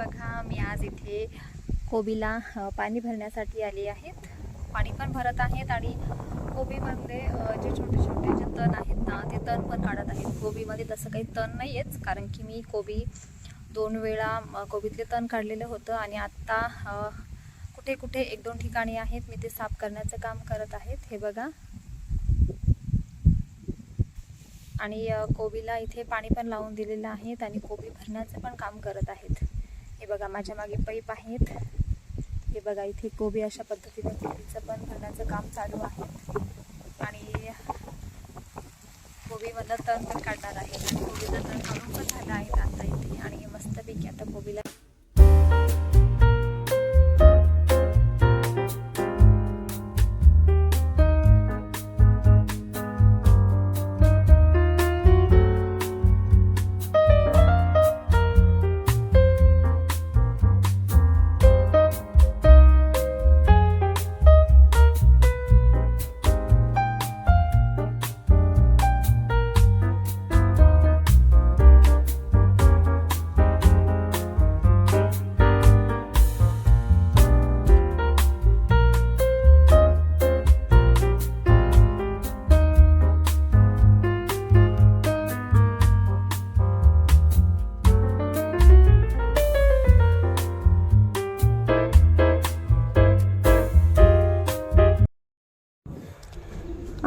बघा मी आज इथे कोबीला पाणी भरण्यासाठी आली आहेत पाणी पण भरत आहेत आणि कोबीमध्ये जे छोटे छोटे जे तण आहेत ना ते तण पण काढत आहेत. कोबीमध्ये तसं काही तण नाही आहेच कारण की मी कोबी दोन वेळा कोबीतले तण काढलेलं होतं आणि आत्ता कुठे कुठे एक दोन ठिकाणी आहेत. मी ते साफ करण्याचं काम करत आहेत. हे बघा. आणि कोबीला इथे पाणी पण लावून दिलेलं आहेत आणि कोबी भरण्याचं पण काम करत आहेत. हे बघा माझ्या मागे पाईप आहेत. हे बघा इथे कोबी अशा पद्धतीने कोबीचं पण भरण्याचं काम चालू आहे. आणि कोबीमधलं तण पण काढणार आहे. आणि कोबीचं तण काढून पण झालं आहे आता इथे. आणि मस्तपैकी आता कोबीला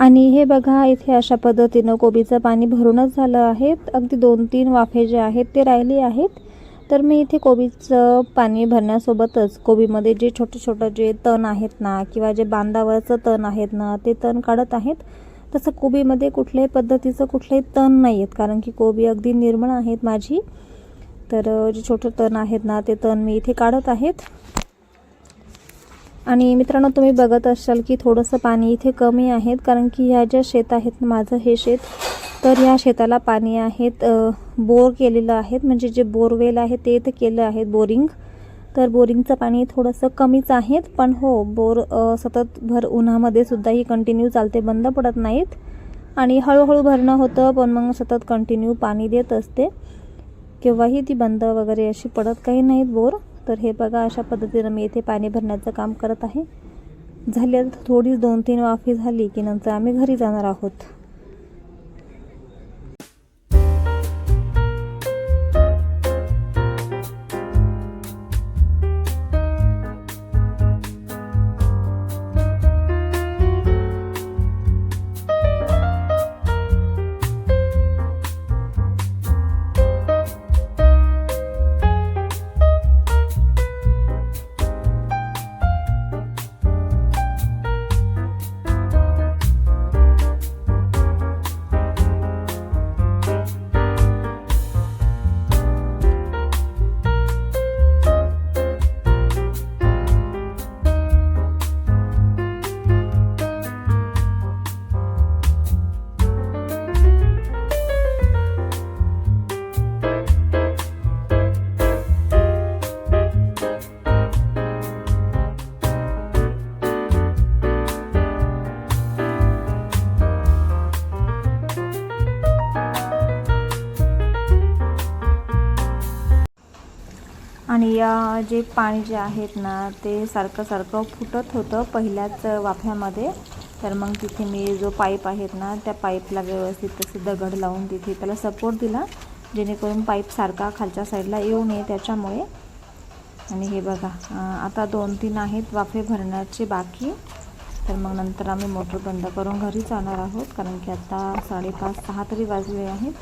आणि हे बघा इथे अशा पद्धतीनं कोबीचं पाणी भरूनच झालं आहे अगदी दोन तीन वाफे जे आहेत ते राहिले आहेत. तर मी इथे कोबीचं पाणी भरण्यासोबतच कोबीमध्ये जे छोटे छोटे जे तण आहेत ना किंवा जे बांधावरचं तण आहेत ना ते तण काढत आहेत. तसं कोबीमध्ये कुठल्याही पद्धतीचं कुठलंही तण नाही आहेत कारण की कोबी अगदी निर्मळ आहेत माझी. तर जे छोटे तण आहेत ना ते तण मी इथे काढत आहेत. आणि मित्रांनो तुम्ही बघत असाल की थोडंसं पाणी इथे कमी आहेत कारण की ह्या ज्या शेत आहेत माझं हे शेत तर ह्या शेताला पाणी आहेत बोर केलेलं आहेत. म्हणजे जे बोरवेल आहे ते इथे केलं आहे बोरिंग. तर बोरिंगचं पाणी थोडंसं कमीच आहेत पण हो बोर सतत भर उन्हामध्ये सुद्धा ही कंटिन्यू चालते बंद पडत नाहीत. आणि हळूहळू भरणं होतं पण मग सतत कंटिन्यू पाणी देत असते. केव्हाही ती बंद वगैरे अशी पडत काही नाहीत बोर. तर हे बघा अशा पद्धतीनं मी इथे पाणी भरण्याचं काम करत आहे. झाली आता थोडीच दोन तीन वाफी झाली की नंतर आम्ही घरी जाणार आहोत. आणि या जे पाणी जे आहेत ना ते सारखं सारखं फुटत होतं पहिल्याच वाफ्यामध्ये. तर मग तिथे मी जो पाईप आहेत ना त्या पाईपला व्यवस्थित तसे दगड लावून तिथे त्याला सपोर्ट दिला जेणेकरून पाईप सारखा खालच्या साईडला येऊ नये त्याच्यामुळे. आणि हे बघा आता दोन तीन आहेत वाफे भरण्याचे बाकी. तर मग नंतर आम्ही मोटर बंद करून घरी जाणार आहोत कारण की आता साडेपाच सहा तरी वाजले आहेत.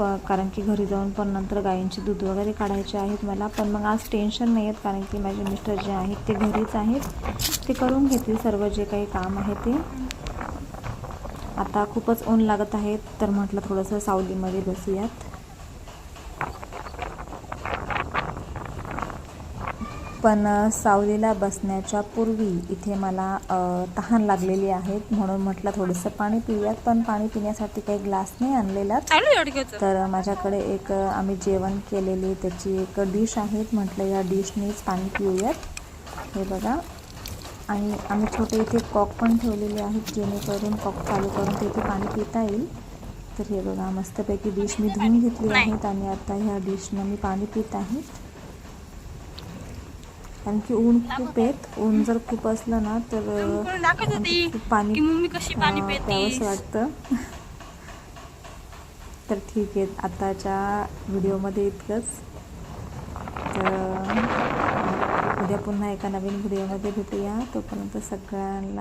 प कारण की घरी जाऊन पण नंतर गायींचे दूध वगैरे काढायचे आहेत मला. पण मग आज टेन्शन नाही आहेत कारण की माझे मिस्टर जे आहेत ते घरीच आहेत. ते करून घेतील सर्व जे काही काम आहे ते. आता खूपच ऊन लागत आहेत तर म्हटलं थोडंसं सावलीमध्ये बसूयात. पण सावलीला बसण्याच्या पूर्वी इथे मला तहान लागलेली आहे. म्हणून म्हटलं थोडंसं पाणी पिऊयात पण पाणी पिण्यासाठी काही ग्लास नाही आणलेला तर माझ्याकडे एक आम्ही जेवण केलेली त्याची एक डिश आहे. म्हटलं या डिशनीच पाणी पिऊयात. हे बघा. आणि आम्ही छोटे इथे कॉक पण ठेवलेले आहेत जेणेकरून कॉक चालू करून तिथे पाणी पिता येईल. तर हे बघा मस्तपैकी डिश मी धुवून घेतली आहेत आणि आता ह्या डिशनं मी पाणी पित आहे. कारण की ऊन खूप आहेत. ऊन जर खूप असलं ना तर पाणी मम्मी कशी पाणी अं, पिते प्यावंसं वाटतं. तर ठीक आहे आताच्या व्हिडिओमध्ये इतकंच. तर उद्या पुन्हा एका नवीन व्हिडिओमध्ये भेटूया. तोपर्यंत सगळ्यांना